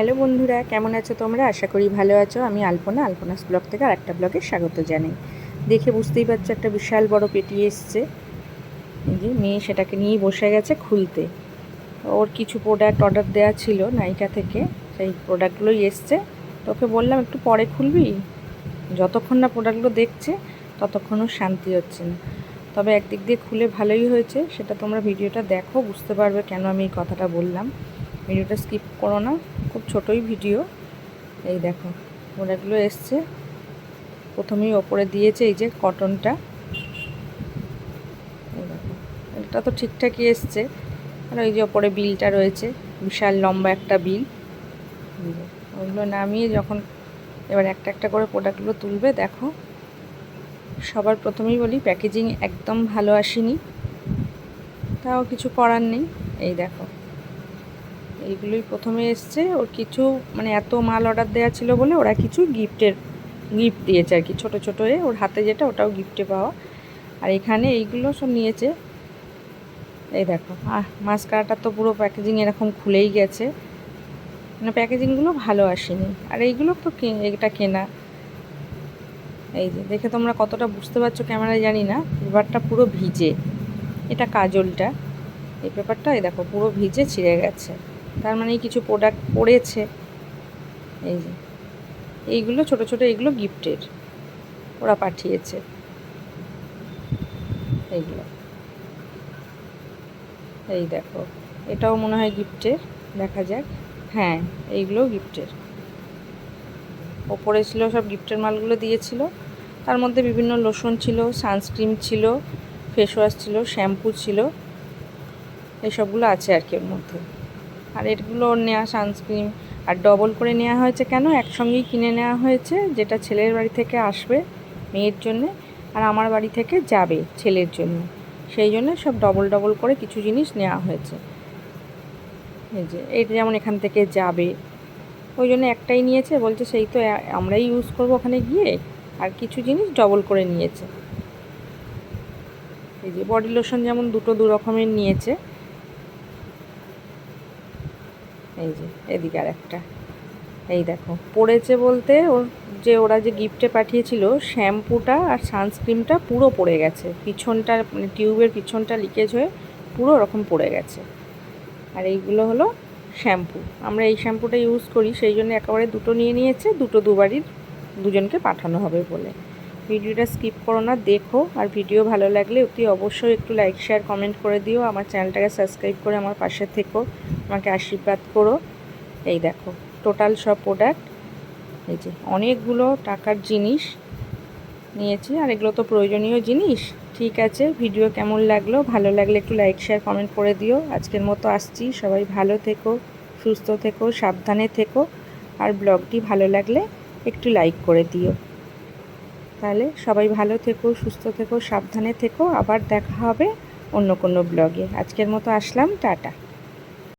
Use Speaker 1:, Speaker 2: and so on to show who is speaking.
Speaker 1: Hello বন্ধুরা, কেমন আছো তোমরা? আশা করি ভালো আছো। আমি আলপনা, আলপনাস ব্লগ থেকে আর একটা ব্লগে স্বাগত জানাই। দেখে বুঝতেই পারছ একটা বিশাল বড় পেটি এসছে। যে মেয়ে সেটাকে নিয়ে বসে গেছে খুলতে। ওর কিছু প্রোডাক্ট অর্ডার দেওয়া ছিল নাইকা থেকে, সেই প্রোডাক্টগুলোই এসছে। তোকে বললাম, একটু পরে খুলবি? যতক্ষণ না প্রোডাক্টগুলো দেখছে ততক্ষণও শান্তি হচ্ছে না। তবে একদিক দিয়ে খুলে ভালোই হয়েছে, সেটা তোমরা ভিডিওটা দেখো, বুঝতে পারবে কেন আমি এই কথাটা বললাম। ভিডিওটা স্কিপ করো না, খুব ছোটোই ভিডিও। এই দেখো প্রোডাক্টগুলো এসছে। প্রথমেই ওপরে দিয়েছে এই যে কটনটা। এটা তো ঠিকঠাকই এসছে। আর ওই যে ওপরে বিলটা রয়েছে, বিশাল লম্বা একটা বিল। ওগুলো নামিয়ে যখন এবার একটা একটা করে প্রোডাক্টগুলো তুলবে, দেখো। সবার প্রথমেই বলি, প্যাকেজিং একদম ভালো আসেনি। তাও কিছু করার নেই। এই দেখো এইগুলোই প্রথমে এসছে। ওর কিছু মানে এত মাল অর্ডার দেওয়া ছিল বলে ওরা কিছু গিফটের, গিফট দিয়েছে আর কি, ছোটো ছোটো ওর হাতে যেটা, ওটাও গিফটে পাওয়া। আর এখানে এইগুলো সব নিয়েছে। এই দেখো, আহ মাস্কারাটা তো পুরো প্যাকেজিং এরকম খুলেই গেছে। মানে প্যাকেজিংগুলো ভালো আসেনি। আর এইগুলো তো এটা কেনা। এই যে, দেখে তোমরা কতটা বুঝতে পারছ ক্যামেরায় জানি না। পেপারটা পুরো ভিজে। এটা কাজলটা। এই পেপারটা এই দেখো, পুরো ভিজে ছিঁড়ে গেছে। তার মানে কিছু প্রোডাক্ট পড়েছে। এই যে, এইগুলো ছোট ছোট এইগুলো গিফটের ওরা পাঠিয়েছে। এইগুলো। এই দেখো, এটাও মনে হয় গিফটের দেখা যাক। হ্যাঁ এইগুলোও গিফটের ওপরে ছিল, সব গিফটের মালগুলো দিয়েছিল। তার মধ্যে বিভিন্ন লোশন ছিল সানস্ক্রিন ছিল ফেস ওয়াশ ছিল শ্যাম্পু ছিল। এসবগুলো আছে আর কি ওর মধ্যে। আর এগুলো নেওয়া সানস্ক্রিন আর ডবল করে নেওয়া হয়েছে কেন? একসঙ্গেই কিনে নেওয়া হয়েছে, যেটা ছেলের বাড়ি থেকে আসবে মেয়ের জন্যে আর আমার বাড়ি থেকে যাবে ছেলের জন্য। সেই জন্য সব ডবল ডবল করে কিছু জিনিস নেওয়া হয়েছে। এই যে এইটা যেমন এখান থেকে যাবে। ওই জন্য একটাই নিয়েছে, বলছে সেই তো আমরাই ইউজ করব ওখানে গিয়ে। আর কিছু জিনিস ডবল করে নিয়েছে। এই যে বডি লোশন যেমন দুটো দু রকমের নিয়েছে। এই যে, এদিকে আর একটা এই দেখো, পড়েছে বলতে ওর যে ওরা যে গিফটে পাঠিয়েছিল, শ্যাম্পুটা আর সানস্ক্রিনটা পুরো পড়ে গেছে। পিছনটা মানে টিউবের পিছনটা লিকেজ হয়ে পুরো ওরকম পড়ে গেছে। আর এইগুলো হলো শ্যাম্পু। আমরা এই শ্যাম্পুটা ইউজ করি, সেই জন্য একেবারে দুটো নিয়ে নিয়েছে, দুটো দুবারই দুজনকে পাঠানো হবে বলে। ভিডিওটা স্কিপ করো না, দেখো। আর ভিডিও ভালো লাগলে অতি অবশ্যই একটু লাইক শেয়ার কমেন্ট করে দিও। আমার চ্যানেলটাকে সাবস্ক্রাইব করে আমার পাশে থেকো। আমাকে আশীর্বাদ করো। এই দেখো টোটাল সব প্রোডাক্ট এই যে, অনেকগুলো টাকার জিনিস নিয়েছি। আর এগুলো তো প্রয়োজনীয় জিনিস। ঠিক আছে, ভিডিও কেমন লাগল? ভালো লাগলে একটু লাইক শেয়ার কমেন্ট করে দিও। আজকের মতো আসছি। সবাই ভালো থেকো, সুস্থ থেকো, সাবধানে থেকো। আর ব্লগটি ভালো লাগলে একটু লাইক করে দিও। তাহলে সবাই ভালো থেকো, সুস্থ থেকো, সাবধানে থেকো। আবার দেখা হবে অন্য কোনো ব্লগে। আজকের মতো আসলাম, টাটা।